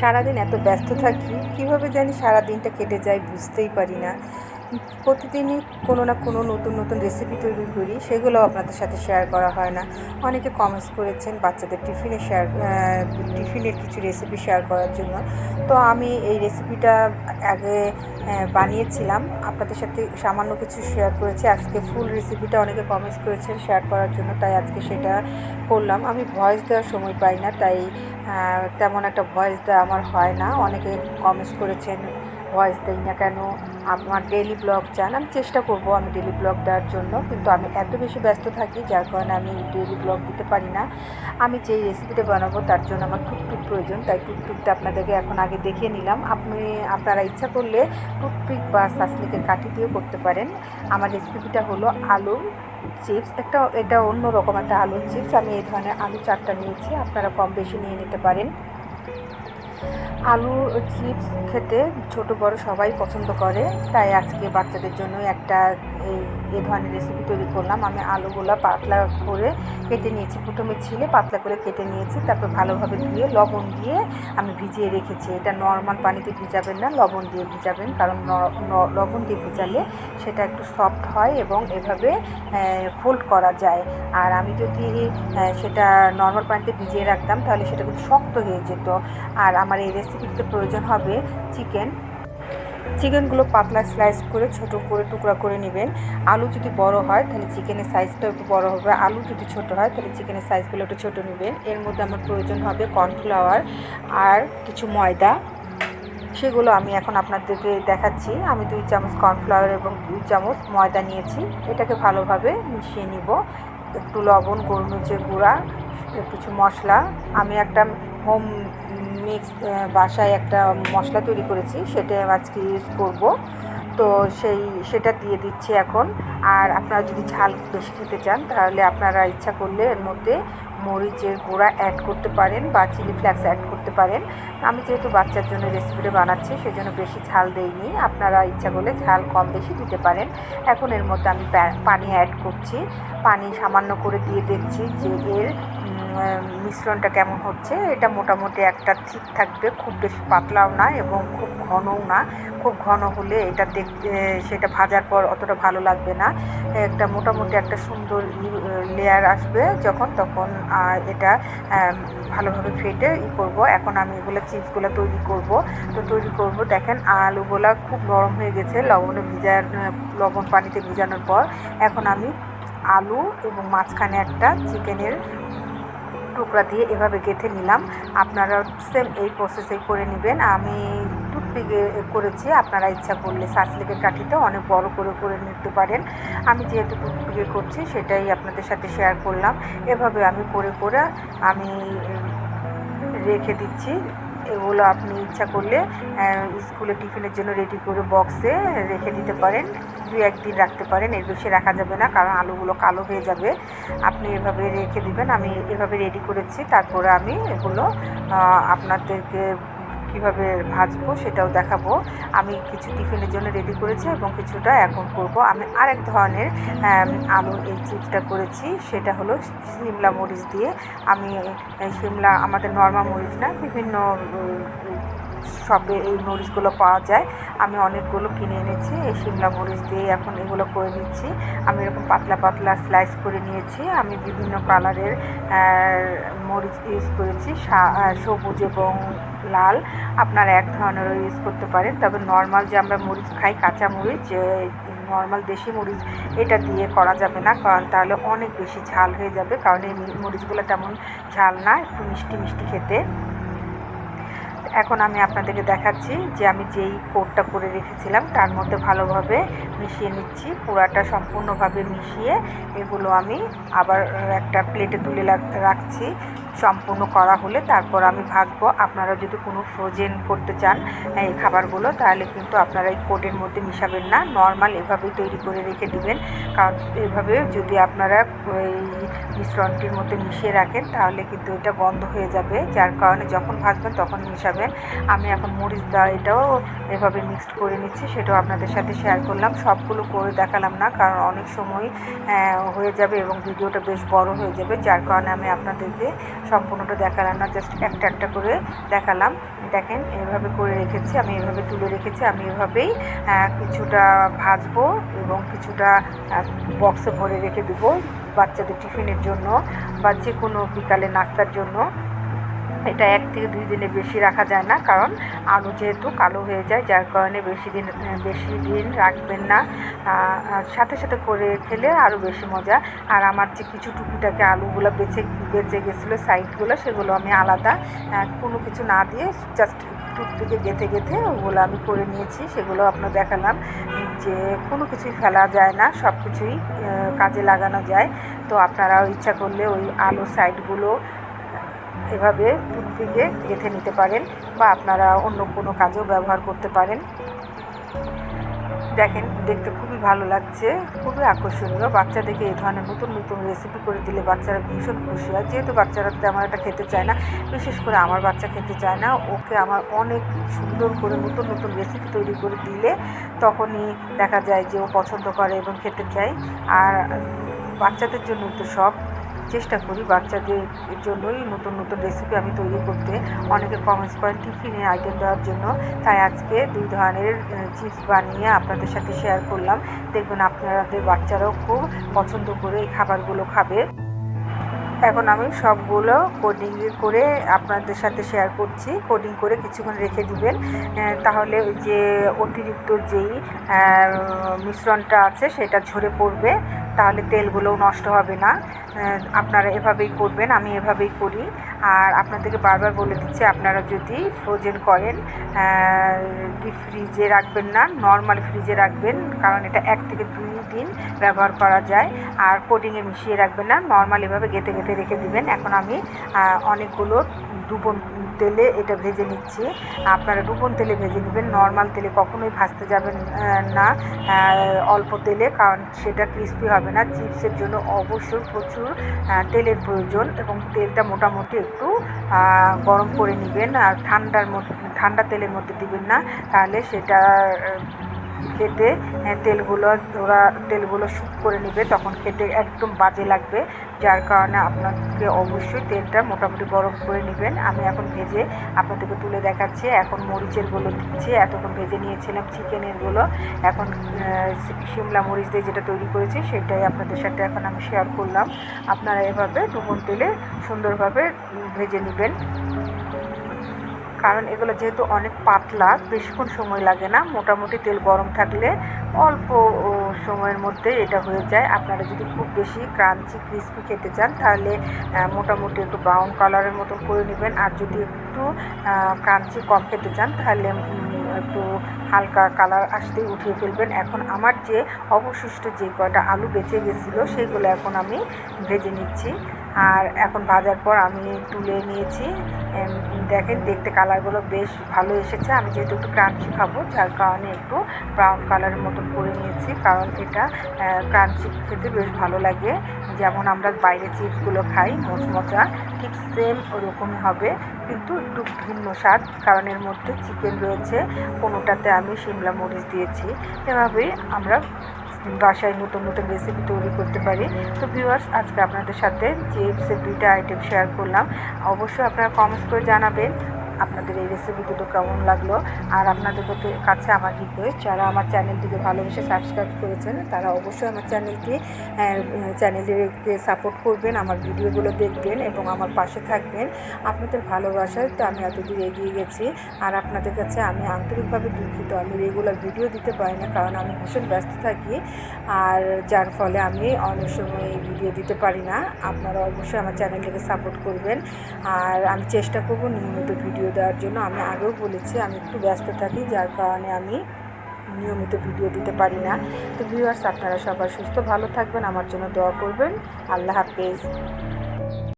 সারাদিন এত ব্যস্ত থাকি কীভাবে জানি সারাদিনটা কেটে যায় বুঝতেই পারি না। প্রতিদিনই কোনো না কোনো নতুন নতুন রেসিপি তৈরি করি সেগুলো আপনাদের সাথে শেয়ার করা হয় না। অনেকে কমেন্টস করেছেন বাচ্চাদের টিফিনে শেয়ার টিফিনের কিছু রেসিপি শেয়ার করার জন্য। তো আমি এই রেসিপিটা আগে বানিয়েছিলাম। আপনাদের সাথে সামান্য কিছু শেয়ার করেছি। আজকে ফুল রেসিপিটা অনেকে কমেন্টস করেছেন শেয়ার করার জন্য, তাই আজকে সেটা করলাম। আমি ভয়েস দেওয়ার সময় পাই না, তাই তেমন একটা ভয়েস দেওয়া আমার হয় না। অনেকে কমেন্টস করেছেন ভয়েস দেই না কেন? আমার ডেলি ব্লগ চান আমি চেষ্টা করব আমি ডেলি ব্লগ দেওয়ার জন্য। কিন্তু আমি এত বেশি ব্যস্ত থাকি, যার কারণে আমি ডেলি ব্লগ দিতে পারি না। আমি যেই রেসিপিটা বানাবো তার জন্য আমার টুকটুক প্রয়োজন, তাই টুকটুকটা আপনাদেরকে এখন আগে দেখিয়ে নিলাম। আপনি, আপনারা ইচ্ছা করলে টুকপিক বা সাসলিকের কাঠি দিয়েও করতে পারেন। আমার রেসিপিটা হলো আলুর চিপস একটা, এটা অন্য রকম একটা আলুর চিপস আমি এই ধরনের আলু চারটা নিয়েছি। আপনারা কম বেশি নিয়ে নিতে পারেন। আলু চিপস খেতে ছোট বড় সবাই পছন্দ করে। তাই আজকে বাচ্চাদের জন্য একটা এই এ ধরনের রেসিপি তৈরি করলাম, আমি আলুগুলো পাতলা করে কেটে নিয়েছি। প্রথমে ছিলে পাতলা করে কেটে নিয়েছি, তারপর ভালোভাবে ধুয়ে লবণ দিয়ে আমি ভিজিয়ে রেখেছি। এটা নর্মাল পানিতে ভিজাবেন না, লবণ দিয়ে ভিজাবেন, কারণ লবণ দিয়ে ভিজালে সেটা একটু সফট হয় এবং এভাবে ফোল্ড করা যায়। আর আমি যদি সেটা নর্মাল পানিতে ভিজিয়ে রাখতাম, তাহলে সেটা কিন্তু শক্ত হয়ে যেত। আর আমার এই রেসিপিতে প্রয়োজন হবে চিকেন চিকেনগুলো পাতলা স্লাইস করে ছোট করে টুকরা করে নেবেন। আলু যদি বড় হয়, তাহলে চিকেনের সাইজটা একটু বড় হবে। আলু যদি ছোট হয়, তাহলে চিকেনের সাইজগুলো একটু ছোট নেবেন। এর মধ্যে আমার প্রয়োজন হবে কর্নফ্লাওয়ার আর কিছু ময়দা। সেগুলো আমি এখন আপনাদেরকে দেখাচ্ছি। আমি দুই চামচ কর্নফ্লাওয়ার এবং দুই চামচ ময়দা নিয়েছি। এটাকে ভালোভাবে মিশিয়ে নিব। একটু লবণ, গোলমরিচের গুঁড়া কিছু মশলা। আমি একটা হোম মিক্স বাসায় একটা মশলা তৈরি করেছি, সেটা আজকে ইউজ করব। তো সেই, সেটা দিয়ে দিচ্ছি এখন। আর আপনারা যদি ঝাল বেশি খেতে চান, তাহলে আপনারা ইচ্ছা করলে এর মধ্যে মরিচের গুঁড়া অ্যাড করতে পারেন বা চিলি ফ্লেক্স অ্যাড করতে পারেন। আমি যেহেতু বাচ্চার জন্য রেসিপিটা বানাচ্ছি সেই জন্য বেশি ঝাল দেইনি। আপনারা ইচ্ছা করলে ঝাল কম বেশি দিতে পারেন। এখন এর মধ্যে আমি পানি অ্যাড করছি। পানি সামান্য করে দিয়ে দেখছি যে এর মিশ্রণটা কেমন হচ্ছে, এটা মোটামুটি একটা ঠিক থাকবে, খুব বেশি পাতলাও না এবং খুব ঘনও না। খুব ঘন হলে এটা দেখতে, সেটা ভাজার পর অতটা ভালো লাগবে না। একটা মোটামুটি একটা সুন্দর লেয়ার আসবে যখন, তখন এটা ভালোভাবে ফেটে ই করব। এখন আমি এগুলো চিপসগুলো তৈরি করব। তো তৈরি করব, দেখেন আলুগুলা খুব নরম হয়ে গেছে, লবণে ভিজার, লবণ পানিতে ভিজানোর পর। এখন আমি আলু এবং মাঝখানে একটা চিকেনের টুকরা দিয়ে এভাবে গেঁথে নিলাম। আপনারা সেম এই প্রসেসেই করে নেবেন। আমি টুথপিকে করেছি, আপনারা ইচ্ছা করলে সাসলিকের কাঠিতে অনেক বড় করে করে নিতে পারেন। আমি যেহেতু টুথপিকে করছি, সেটাই আপনাদের সাথে শেয়ার করলাম। এভাবে আমি করে করে আমি রেখে দিচ্ছি। এগুলো আপনি ইচ্ছা করলে স্কুলে টিফিনের জন্য রেডি করে বক্সে রেখে দিতে পারেন। দু একদিন রাখতে পারেন, এর বেশি রাখা যাবে না, কারণ আলুগুলো কালো হয়ে যাবে। আপনি এভাবে রেখে দিবেন, আমি এভাবে রেডি করেছি, তারপরে আমি এগুলো আপনাদেরকে কীভাবে ভাজবো সেটাও দেখাবো। আমি কিছু টিফিনের জন্য রেডি করেছি এবং কিছুটা এখন করব। আমি আরেক ধরনের আলুর এই চিপসটা করেছি। সেটা হলো সিমলা মরিচ দিয়ে। আমি সিমলা আমাদের নর্মাল মরিচ না, বিভিন্ন শপে এই মরিচগুলো পাওয়া যায়। আমি অনেকগুলো কিনে এনেছি, এই শিমলা মরিচ দিয়ে এখন এগুলো করে নিচ্ছি। আমি এরকম পাতলা পাতলা স্লাইস করে নিয়েছি। আমি বিভিন্ন কালারের মরিচ ইউজ করেছি সবুজ এবং লাল। আপনারা এক ধরনেরও ইউজ করতে পারেন। তবে নর্মাল যে আমরা মরিচ খাই, কাঁচা মরিচ নর্মাল দেশি মরিচ, এটা দিয়ে করা যাবে না। কারণ তাহলে অনেক বেশি ঝাল হয়ে যাবে। কারণ এই মরিচগুলো তেমন ঝাল না, একটু মিষ্টি মিষ্টি খেতে। এখন আমি আপনাদেরকে দেখাচ্ছি যে আমি যেই কোটটা করে রেখেছিলাম, তার মধ্যে ভালোভাবে মিশিয়ে নিচ্ছি। পুরাটা সম্পূর্ণভাবে মিশিয়ে এগুলো আমি আবার একটা প্লেটে তুলে রাখছি। সম্পূর্ণ করা হলে তারপর আমি ভাজবো আপনারা যদি কোনো ফ্রোজেন করতে চান এই খাবারগুলো, তাহলে কিন্তু আপনারা এই কোটের মধ্যে মিশাবেন না। নর্মাল এভাবেই তৈরি করে রেখে দিবেন। কারণ এভাবে যদি আপনারা এই মিশ্রণটির মধ্যে মিশিয়ে রাখেন, তাহলে কিন্তু এটা গন্ধ হয়ে যাবে। যার কারণে যখন ভাজবেন, তখন মিশাবেন। আমি এখন মরিচ দেওয়া এটাও এভাবে মিক্সড করে নিচ্ছি। সেটাও আপনাদের সাথে শেয়ার করলাম। সবগুলো করে দেখালাম না, কারণ অনেক সময় হয়ে যাবে এবং ভিডিওটা বেশ বড় হয়ে যাবে। যার কারণে আমি আপনাদেরকে সম্পূর্ণটা দেখালাম না জাস্ট একটা একটা করে দেখালাম। দেখেন, এভাবে করে রেখেছি, আমি এভাবে তুলে রেখেছি, আমি এভাবেই কিছুটা ভাজবো এবং কিছুটা বক্সে ভরে রেখে দেবো বাচ্চাদের টিফিনের জন্য বা যে কোনো বিকালে নাস্তার জন্য। এটা এক থেকে দুই দিনে বেশি রাখা যায় না, কারণ আলু যেহেতু কালো হয়ে যায়, যার কারণে বেশি দিন বেশি দিন রাখবেন না। সাথে সাথে করে খেলে আরও বেশি মজা। আর আমার যে কিছু টুকিটাকে আলুগুলো বেঁচে বেঁচে গেছিল, সাইডগুলো, সেগুলো আমি আলাদা কোনো কিছু না দিয়ে জাস্ট টুথপিকে গেঁথে গেঁথে ওগুলো আমি করে নিয়েছি, সেগুলো আপনার দেখালাম যে কোনো কিছুই ফেলা যায় না সব কিছুই কাজে লাগানো যায়। তো আপনারাও ইচ্ছা করলে ওই আলুর সাইডগুলো এভাবে টুথপিকে গেঁথে নিতে পারেন বা আপনারা অন্য কোনো কাজেও ব্যবহার করতে পারেন। দেখেন, দেখতে খুবই ভালো লাগছে, খুবই আকর্ষণীয়। বাচ্চাদেরকে এই ধরনের নতুন নতুন রেসিপি করে দিলে বাচ্চারা ভীষণ খুশি হয়। যেহেতু বাচ্চারা তেমন একটা খেতে চায় না, বিশেষ করে আমার বাচ্চা খেতে চায় না, ওকে আমার অনেক সুন্দর করে নতুন নতুন রেসিপি তৈরি করে দিলে তখনই দেখা যায় যে ও পছন্দ করে এবং খেতে চায়। আর বাচ্চাদের জন্য তো সব চেষ্টা করি বাচ্চাদের জন্যই নতুন নতুন রেসিপি আমি তৈরি করতে। অনেকে কমেন্টস করেন টিফিনে আইটেম দেওয়ার জন্য। তাই আজকে দুই ধরনের চিপস বানিয়ে আপনাদের সাথে শেয়ার করলাম। দেখবেন আপনাদের বাচ্চারাও খুব পছন্দ করে এই খাবারগুলো খাবে। এখন আমি সবগুলো কোডিং করে আপনাদের সাথে শেয়ার করছি। কোডিং করে কিছুক্ষণ রেখে দিবেন। তাহলে ওই যে অতিরিক্ত যেই মিশ্রণটা আছে সেটা ঝরে পড়বে। তাহলে তেলগুলোও নষ্ট হবে না। আপনারা এভাবেই করবেন, আমি এভাবেই করি। আর আপনাদেরকে বারবার বলে দিচ্ছি, আপনারা যদি ফ্রোজেন করেন ফ্রিজে রাখবেন না নর্মাল ফ্রিজে রাখবেন, কারণ এটা এক থেকে দুই দিন ব্যবহার করা যায়। আর কোডিংয়ে মিশিয়ে রাখবেন না নর্মাল এভাবে গেঁথে গেঁথে রেখে দিবেন। এখন আমি অনেকগুলো ডুবন তেলে এটা ভেজে নিচ্ছি। আপনারা ডুবন তেলে ভেজে নেবেন, নর্মাল তেলে কখনোই ভাজতে যাবেন না অল্প তেলে, কারণ সেটা ক্রিস্পি হবে না। চিপসের জন্য অবশ্যই প্রচুর তেলের প্রয়োজন এবং তেলটা মোটামুটি একটু গরম করে নেবেন। আর ঠান্ডার মধ্যে, ঠান্ডা তেলের মধ্যে দিবেন না, তাহলে সেটা খেতে আহ, তেলগুলো ওরা তেলগুলো শুক করে নেবে তখন খেতে একদম বাজে লাগবে। যার কারণে আপনাকে অবশ্যই তেলটা মোটামুটি গরম করে নেবেন। আমি এখন ভেজে আপনাদেরকে তুলে দেখাচ্ছি। এখন মরিচেরগুলো দিচ্ছি। এতক্ষণ ভেজে নিয়েছিলাম চিকেনেরগুলো এখন শিমলা মরিচ দিয়ে যেটা তৈরি করেছি সেটাই আপনাদের সাথে এখন আমি শেয়ার করলাম। আপনারা এভাবে ডুবন তেলে সুন্দরভাবে ভেজে নেবেন। কারণ এগুলো যেহেতু অনেক পাতলা, বেশিক্ষণ সময় লাগে না। মোটামুটি তেল গরম থাকলে অল্প সময়ের মধ্যে এটা হয়ে যায়। আপনারা যদি খুব বেশি ক্রাঞ্চি, ক্রিস্পি খেতে চান, তাহলে মোটামুটি একটু ব্রাউন কালারের মতন করে নেবেন। আর যদি একটু ক্রাঞ্চি কম খেতে চান, তাহলে একটু হালকা কালার আসতেই উঠিয়ে ফেলবেন। এখন আমার যে অবশিষ্ট যে কয়টা আলু বেঁচে গেছিল, সেগুলো এখন আমি ভেজে নিচ্ছি। আর এখন ভাজার পর আমি তুলে নিয়েছি। দেখেন দেখতে কালারগুলো বেশ ভালো এসেছে। আমি যেহেতু একটু ক্রাঞ্চি খাব, যার কারণে একটু ব্রাউন কালারের মতন করে নিয়েছি, কারণ এটা ক্রাঞ্চি খেতে বেশ ভালো লাগে। যেমন আমরা বাইরে চিপসগুলো খাই, মোচমোচা, ঠিক সেম ওরকমই হবে, কিন্তু একটু ভিন্ন স্বাদ, কারণ এর মধ্যে চিকেন রয়েছে। কোনোটাতে আমি শিমলা মরিচ দিয়েছি। এভাবেই আমরা বাসায় নতুন নতুন রেসিপি তৈরি করতে পারি। তো ভিউয়ার্স আজকে আপনাদের সাথে চিপসের দুইটা আইটেম শেয়ার করলাম, অবশ্যই আপনারা কমেন্টস করে জানাবেন। আপনাদের এই রেসিপি দুটো কেমন লাগল? আর আপনাদের কাছে- আমার রিকোয়েস্ট যারা আমার চ্যানেলটিকে ভালোবেসে সাবস্ক্রাইব করেছেন, তারা অবশ্যই আমার চ্যানেলটি চ্যানেলটিকে সাপোর্ট করবেন, আমার ভিডিওগুলো দেখবেন এবং আমার পাশে থাকবেন। আপনাদের ভালোবাসায় তো আমি এতদূর এগিয়ে গেছি। আর আপনাদের কাছে আমি আন্তরিকভাবে দুঃখিত। আমি রেগুলার ভিডিও দিতে পারি না, কারণ আমি ভীষণ ব্যস্ত থাকি। আর যার ফলে আমি অনেক সময় ভিডিও দিতে পারি না। আপনারা অবশ্যই আমার চ্যানেলটিকে সাপোর্ট করবেন। আর আমি চেষ্টা করব নিয়মিত ভিডিও দেওয়ার জন্য আমি আগেও বলেছি, আমি একটু ব্যস্ত থাকি, যার কারণে আমি নিয়মিত ভিডিও দিতে পারি না। তো ভিউয়ার্স আপনারা সবাই সুস্থ, ভালো থাকবেন, আমার জন্য দোয়া করবেন। আল্লাহ হাফেজ।